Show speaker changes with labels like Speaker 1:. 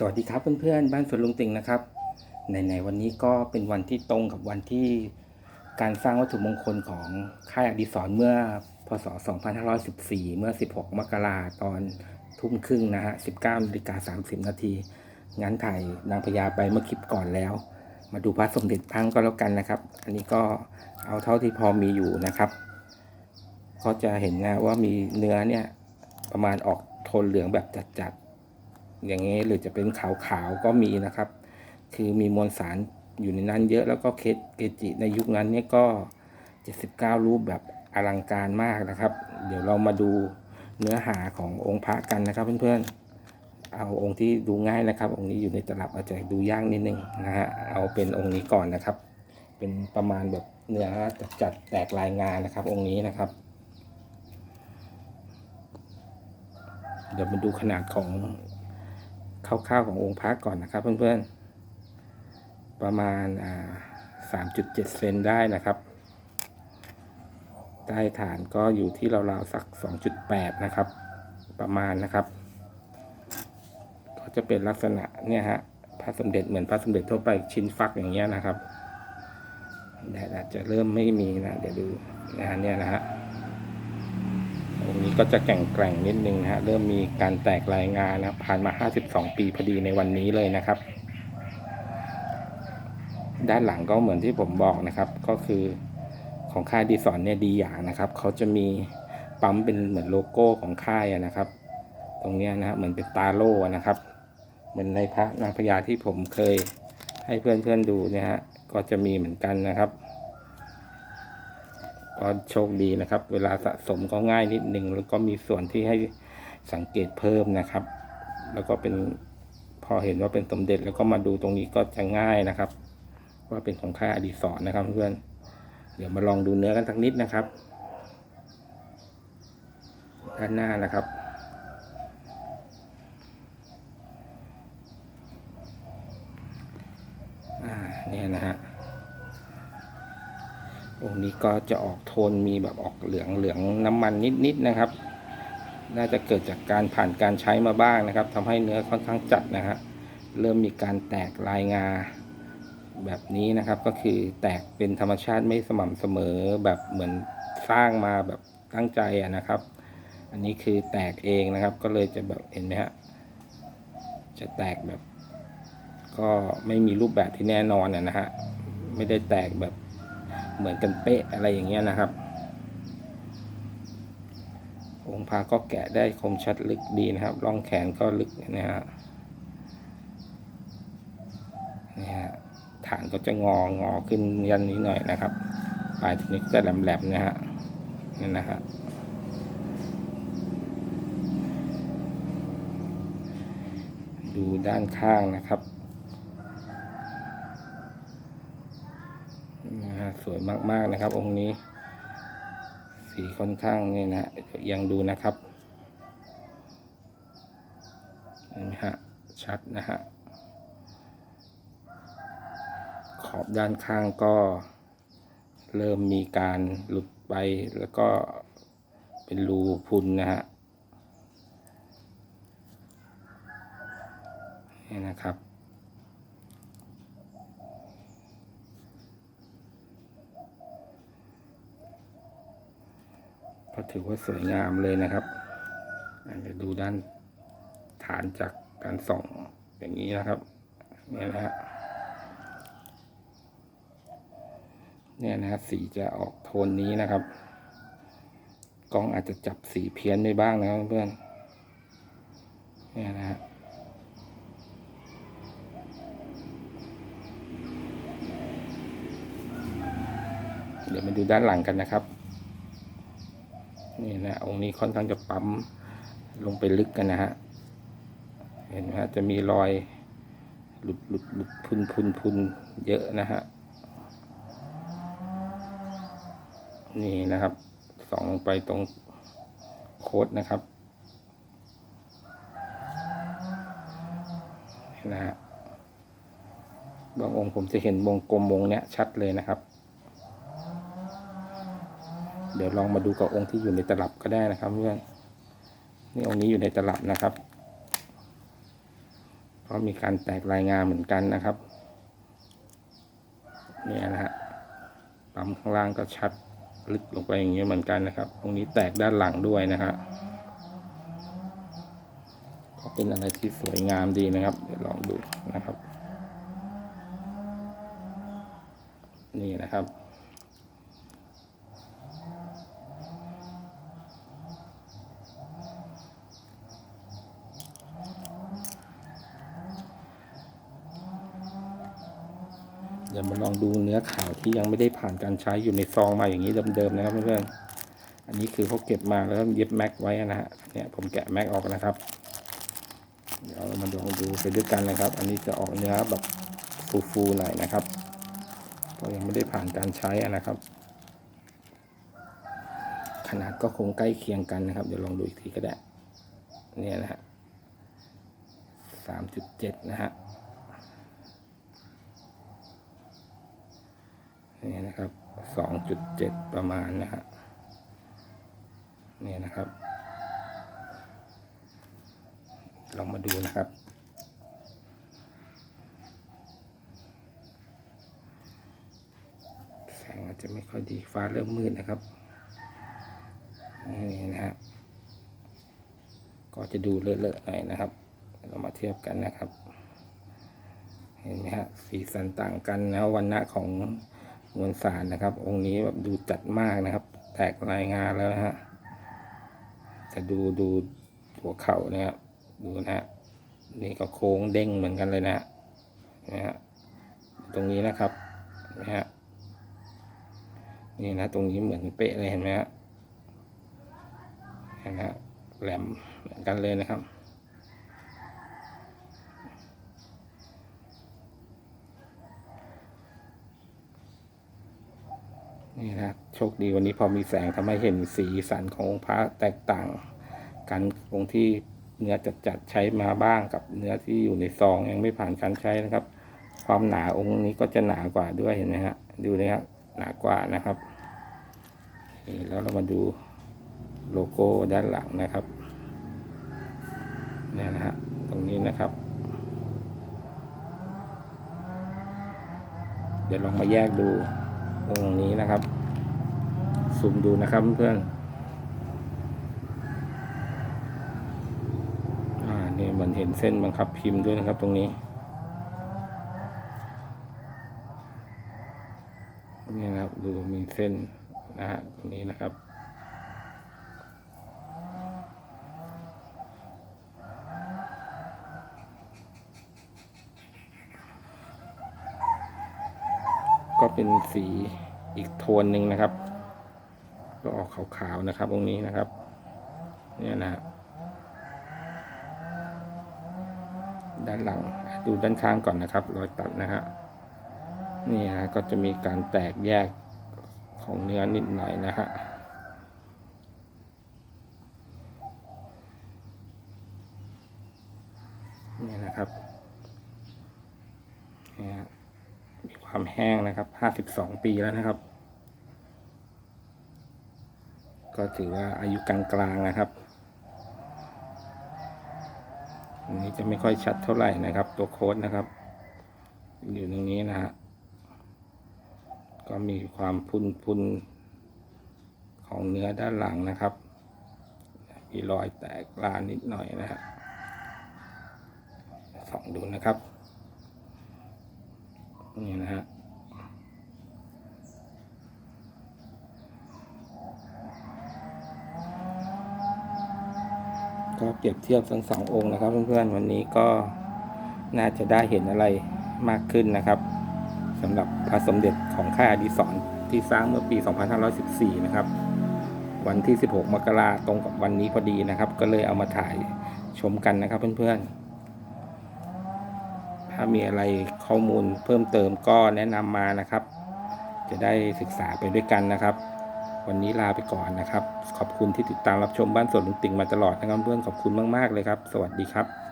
Speaker 1: สวัสดีครับเพื่อนๆ บ้านสวนลุงติงนะครับในวันนี้ก็เป็นวันที่ตรงกับวันที่การสร้างวัตถุมงคลของค่ายอดิศรเมื่อพศ 2514 เมื่อ 16 มกราตอนทุ่มครึ่งนะฮะ 19นาฬิกา30 นาทีงั้นถ่ายนางพญาไปเมื่อคลิปก่อนแล้ว มาดูพระสมเด็จพังก็แล้วกันนะครับ อันนี้ก็เอาเท่าที่พอมีอยู่นะครับ ก็จะเห็นนะว่ามีเนื้อเนี่ยประมาณออกโทนเหลืองแบบจัดๆ อย่างนี้หรือจะเป็นขาวๆก็มีนะครับ คือมีมวลสารอยู่ในนั้นเยอะแล้วก็เคสเกจิในยุคนั้นเนี่ยก็ 79 รูปแบบอลังการมากนะครับ เดี๋ยวเรามาดูเนื้อหาขององค์พระกันนะครับเพื่อนๆ เอาองค์ที่ดูง่ายนะครับ องค์นี้อยู่ในตลับอาจจะดูยากนิดนึงนะฮะเอาเป็นองค์นี้ก่อนนะครับ เป็นประมาณแบบเนื้อจัดแตกลายงานนะครับ องค์นี้นะครับ เดี๋ยวมาดูขนาดของ คร่าวๆขององค์พระก่อนนะครับ เพื่อนๆ ประมาณอ่า3.7เซนได้นะครับ ใต้ฐานก็อยู่ที่ราวๆสัก2.8นะครับ ประมาณนะครับ ก็จะเป็นลักษณะเนี่ยฮะพระสมเด็จเหมือนพระสมเด็จทั่วไปชิ้นฟักอย่างเงี้ยนะครับแดดอาจจะเริ่มไม่มีนะ เดี๋ยวดูนะเนี่ยนะฮะ ก็จะแก่งแกร่งนิดนึงนะฮะเริ่มมีการแตกลายงานนะผ่านมา 52 ปีพอดีในวันนี้เลยนะครับ ด้านหลังก็เหมือนที่ผมบอกนะครับ ก็คือของค่ายดีสอนเนี่ยดีอย่างนะครับเขาจะมีปั๊มเป็นเหมือนโลโก้ของค่ายนะครับ ตรงเนี้ยนะฮะเหมือนเป็นตาโล่นะครับ เหมือนในพระนางพญาที่ผมเคยให้เพื่อนๆดูเนี่ยฮะก็จะมีเหมือนกันนะครับ ก็โชคดีนะครับ เวลาสะสมก็ง่ายนิดนึงแล้วก็มีส่วนที่ให้สังเกตเพิ่มนะครับ แล้วก็เป็นพอเห็นว่าเป็นสมเด็จแล้วก็มาดูตรงนี้ก็จะง่ายนะครับ ว่าเป็นของค่ายอดีศรนะครับเพื่อนเดี๋ยวมาลองดูเนื้อกันสักนิดนะครับ ด้านหน้านะครับ อ่าเนี่ยนะฮะ องค์ นี้ก็จะออกโทนมีแบบออกเหลืองเหลืองน้ำมันนิดๆนะครับ น่าจะเกิดจากการผ่านการใช้มาบ้างนะครับทำให้เนื้อค่อนข้างจัดนะฮะเริ่มมีการแตกลายงาแบบนี้นะครับก็คือแตกเป็นธรรมชาติไม่สม่ำเสมอแบบเหมือนสร้างมาแบบตั้งใจนะครับ อันนี้คือแตกเองนะครับ ก็เลยจะแบบเห็นไหมฮะจะแตกแบบ ก็ไม่มีรูปแบบที่แน่นอนนะฮะไม่ได้แตกแบบ เหมือนกันเป๊ะอะไรอย่างเงี้ยนะครับ องค์พระก็แกะได้คมชัดลึกดีนะครับร่องแขนก็ลึกนะฮะนี่ฮะฐานก็จะงองอขึ้นยันนี้หน่อยนะครับปลายทีนี้ก็จะแหลมๆนะฮะนี่นะฮะดูด้านข้างนะครับ นะฮะ สวยมากๆนะครับ องค์นี้ สีค่อนข้างนี่นะยังดูนะครับนไหมฮะชัดนะฮะขอบด้านข้างก็เริ่มมีการหลุดไปแล้วก็เป็นรูพุนนะฮะนี่นะครับ ก็ถือว่าสวยงามเลยนะครับอะดูด้านฐานจากการส่องอย่างนี้นะครับเนี่ยนะฮะเนี่ยนะฮะสีจะออกโทนนี้นะครับ กล้องอาจจะจับสีเพี้ยนไปบ้างนะครับเพื่อนเนี่ยนะฮะเดี๋ยวมาดูด้านหลังกันนะครับ นี่นะองค์นี้ค่อนข้างจะปั๊มลงไปลึกกันนะฮะ เห็นไหมฮะจะมีรอยหลุดหลุดหลุดพุนพุนพุนเยอะนะฮะ นี่นะครับส่องลงไปตรงโคดนะครับนะฮะบางองค์ผมจะเห็นวงกลมวงเนี้ยชัดเลยนะครับ เดี๋ยวลองมาดูกับองค์ที่อยู่ในตลับก็ได้นะครับเพื่อนนี่องค์นี้อยู่ในตลับนะครับก็ก็มีการแตกรายงานเหมือนกันนะครับเนี่ยนะฮะปั๊มข้างล่างก็ชัดลึกลงไปอย่างเงี้ยเหมือนกันนะครับ ตรงนี้แตกด้านหลังด้วยนะฮะก็เป็นอะไรที่สวยงามดีนะครับ เดี๋ยวลองดูนะครับ นี่นะครับ เดี๋ยวมาลองดูเนื้อข่าวที่ยังไม่ได้ผ่านการใช้อยู่ในซองมาอย่างนี้เดิมๆนะครับเพื่อนๆอันนี้คือเขาเก็บมาแล้วเย็บแม็กไว้นะฮะเนี่ยผมแกะแม็กออกนะครับ เดี๋ยวเรามาลองดูไปด้วยกันนะครับ อันนี้จะออกเนื้อแบบฟูๆหน่อยนะครับเพราะยังไม่ได้ผ่านการใช้นะครับ ขนาดก็คงใกล้เคียงกันนะครับ เดี๋ยวลองดูอีกทีก็ได้เนี่ยนะฮะสามจุดเจ็ดนะฮะ นี่นะครับสองจุดเจ็ดประมาณนะฮะนี่นะครับ ลองมาดูนะครับแสงอาจจะไม่ค่อยดีฟ้าเริ่มมืดนะครับนี่นะฮะก็จะดูเลอะๆหน่อยนะครับ เรามาเทียบกันนะครับ เห็นไหมฮะสีสันต่างกันนะวันณะของ มวลสารนะครับ องค์นี้แบบดูจัดมากนะครับ แตกรายงานแล้วนะฮะจะดูดูหัวเข่านะครับดูนะฮะนี่ก็โค้งเด้งเหมือนกันเลยนะฮะนะฮะตรงนี้นะครับนะฮะนี่นะตรงนี้เหมือนเป๊ะเลยเห็นไหมฮะนไหมฮะแหลมเหมือนกันเลยนะครับ นี่นะโชคดีวันนี้พอมีแสงทำให้เห็นสีสันขององค์พระแตกต่างกันตรงที่เนื้อจัดจัดใช้มาบ้างกับเนื้อที่อยู่ในซองยังไม่ผ่านการใช้นะครับ ความหนาองค์นี้ก็จะหนากว่าด้วยเห็นไหมฮะดูเลยครับหนากว่านะครับแล้วเรามาดูโลโก้ด้านหลังนะครับเนี่ยนะฮะตรงนี้นะครับ เดี๋ยวลองมาแยกดู ตรงนี้นะครับซูมดูนะครับเพื่อนอ่านี่มันเห็นเส้นบังคับพิมพ์ด้วยนะครับตรงนี้นี่นะครับดูมีเส้นนะฮะตรงนี้นะครับ เป็นสีอีกโทนหนึ่งนะครับ ก็ออกขาวๆนะครับ ตรงนี้นะครับ เนี่ยนะฮะด้านหลังดูด้านข้างก่อนนะครับ รอยตัดนะฮะนี่ฮะก็จะมีการแตกแยกของเนื้อนิดหน่อยนะฮะนี่นะครับเนี่ยฮะ มีความแห้งนะครับห้าสิบสองปีแล้วนะครับ ก็ถือว่าอายุกลางๆนะครับอันนี้จะไม่ค่อยชัดเท่าไหร่นะครับ ตัวโค้ดนะครับ อยู่ตรงนี้นะฮะก็มีความพุ่นๆของเนื้อด้านหลังนะครับ มีรอยแตกลานนิดหน่อยนะฮะส่องดูนะครับ นี่นะฮะก็เปรียบเทียบทั้งสององค์นะครับ เพื่อนๆวันนี้ก็น่าจะได้เห็นอะไรมากขึ้นนะครับสำหรับพระสมเด็จของค่ายอดิศรที่สร้างเมื่อปี 2514 นะครับ วันที่ 16 มกราตรงกับวันนี้พอดีนะครับ ก็เลยเอามาถ่ายชมกันนะครับเพื่อนๆ ถ้ามีอะไรข้อมูลเพิ่มเติมก็แนะนำมานะครับ จะได้ศึกษาไปด้วยกันนะครับ วันนี้ลาไปก่อนนะครับ ขอบคุณที่ติดตามรับชมบ้านสวนลุงติ่งมาตลอดนะครับเพื่อนขอบคุณมากๆเลยครับ สวัสดีครับ